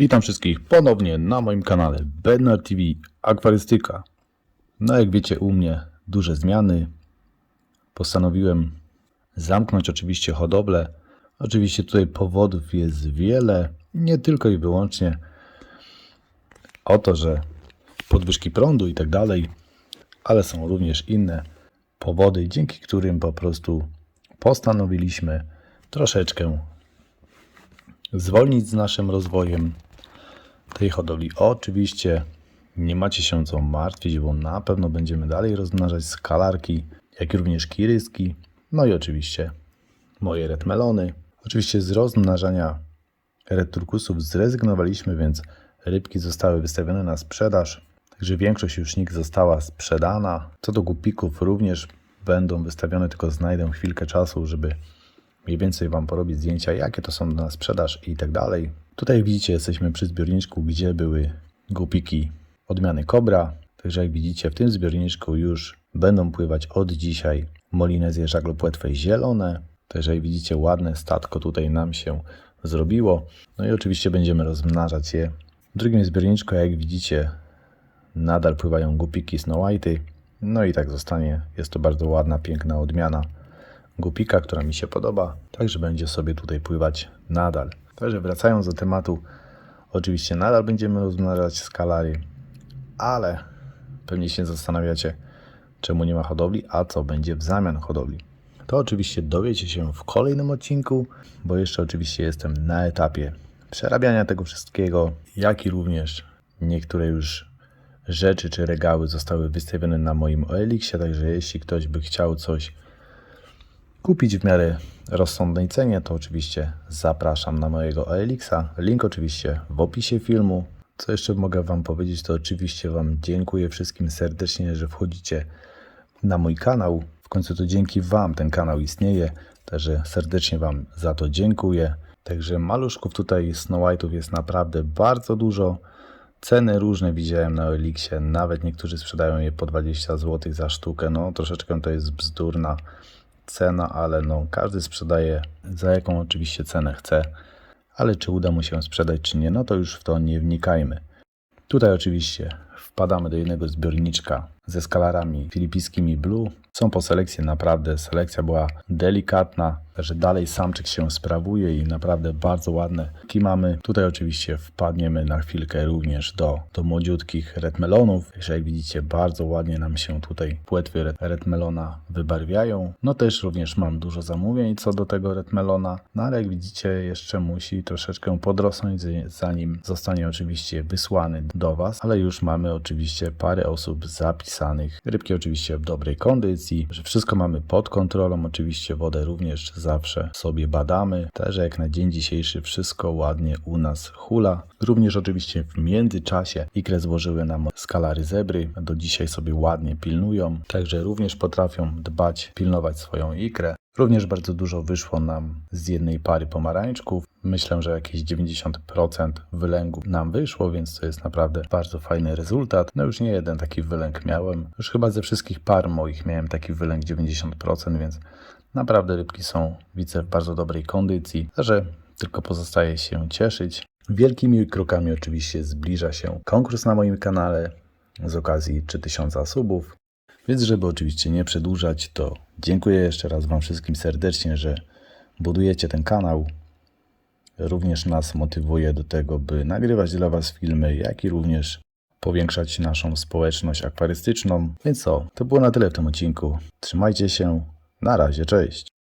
Witam wszystkich ponownie na moim kanale Bernard TV Akwarystyka. No jak wiecie u mnie duże zmiany. Postanowiłem zamknąć oczywiście hodowlę. Oczywiście tutaj powodów jest wiele, nie tylko i wyłącznie o to, że podwyżki prądu i tak dalej, ale są również inne powody, dzięki którym po prostu postanowiliśmy troszeczkę zwolnić z naszym rozwojem tej hodowli. Oczywiście nie macie się co martwić, bo na pewno będziemy dalej rozmnażać skalarki, jak również kiryski, no i oczywiście moje redmelony. Oczywiście z rozmnażania red turkusów zrezygnowaliśmy, więc rybki zostały wystawione na sprzedaż, także większość już nich została sprzedana. Co do gupików również będą wystawione, tylko znajdę chwilkę czasu, żeby mniej więcej Wam porobić zdjęcia, jakie to są na sprzedaż i tak dalej. Tutaj widzicie, jesteśmy przy zbiorniczku, gdzie były głupiki odmiany Cobra. Także jak widzicie, w tym zbiorniczku już będą pływać od dzisiaj Molinezje żaglopłetwej zielone. Także jak widzicie, ładne statko tutaj nam się zrobiło. No i oczywiście będziemy rozmnażać je. W drugim zbiorniczku, jak widzicie, nadal pływają głupiki Snow White'y. No i tak zostanie. Jest to bardzo ładna, piękna odmiana głupika, która mi się podoba, także będzie sobie tutaj pływać nadal. Także wracając do tematu, oczywiście nadal będziemy rozmnażać skalary, ale pewnie się zastanawiacie, czemu nie ma hodowli, a co będzie w zamian hodowli. To oczywiście dowiecie się w kolejnym odcinku, bo jeszcze oczywiście jestem na etapie przerabiania tego wszystkiego, jak i również niektóre już rzeczy czy regały zostały wystawione na moim OLX-ie, także jeśli ktoś by chciał coś kupić w miarę rozsądnej cenie, to oczywiście zapraszam na mojego OLX-a. Link oczywiście w opisie filmu. Co jeszcze mogę Wam powiedzieć, to oczywiście Wam dziękuję wszystkim serdecznie, że wchodzicie na mój kanał. W końcu to dzięki Wam ten kanał istnieje, także serdecznie Wam za to dziękuję. Także maluszków tutaj Snow White'ów jest naprawdę bardzo dużo. Ceny różne widziałem na Elixie, nawet niektórzy sprzedają je po 20 zł za sztukę. No troszeczkę to jest bzdurna cena, ale no każdy sprzedaje za jaką oczywiście cenę chce. Ale czy uda mu się sprzedać, czy nie, no to już w to nie wnikajmy. Tutaj oczywiście wpadamy do jednego zbiorniczka ze skalarami filipijskimi Blue. Są po selekcji naprawdę, selekcja była delikatna, że dalej samczyk się sprawuje i naprawdę bardzo ładne ki mamy. Tutaj oczywiście wpadniemy na chwilkę również do, do młodziutkich redmelonów. Jak widzicie bardzo ładnie nam się tutaj płetwy red- redmelona wybarwiają. No też również mam dużo zamówień co do tego redmelona, no ale jak widzicie jeszcze musi troszeczkę podrosnąć zanim zostanie oczywiście wysłany do Was, ale już mamy oczywiście parę osób zapisanych. Rybki oczywiście w dobrej kondycji, że wszystko mamy pod kontrolą, oczywiście wodę również zawsze sobie badamy. Też jak na dzień dzisiejszy wszystko ładnie u nas hula. Również oczywiście w międzyczasie ikrę złożyły nam skalary zebry, do dzisiaj sobie ładnie pilnują, także również potrafią dbać, pilnować swoją ikrę. Również bardzo dużo wyszło nam z jednej pary pomarańczków. Myślę, że jakieś 90% wylęgu nam wyszło, więc to jest naprawdę bardzo fajny rezultat. No już nie jeden taki wylęk miałem. Już chyba ze wszystkich par moich miałem taki wylęk 90%, więc naprawdę rybki są, widzę, w bardzo dobrej kondycji. Także tylko pozostaje się cieszyć. Wielkimi krokami oczywiście zbliża się konkurs na moim kanale z okazji 3000 subów. Więc żeby oczywiście nie przedłużać, to dziękuję jeszcze raz Wam wszystkim serdecznie, że budujecie ten kanał. Również nas motywuje do tego, by nagrywać dla Was filmy, jak i również powiększać naszą społeczność akwarystyczną. Więc co, to było na tyle w tym odcinku. Trzymajcie się. Na razie, cześć.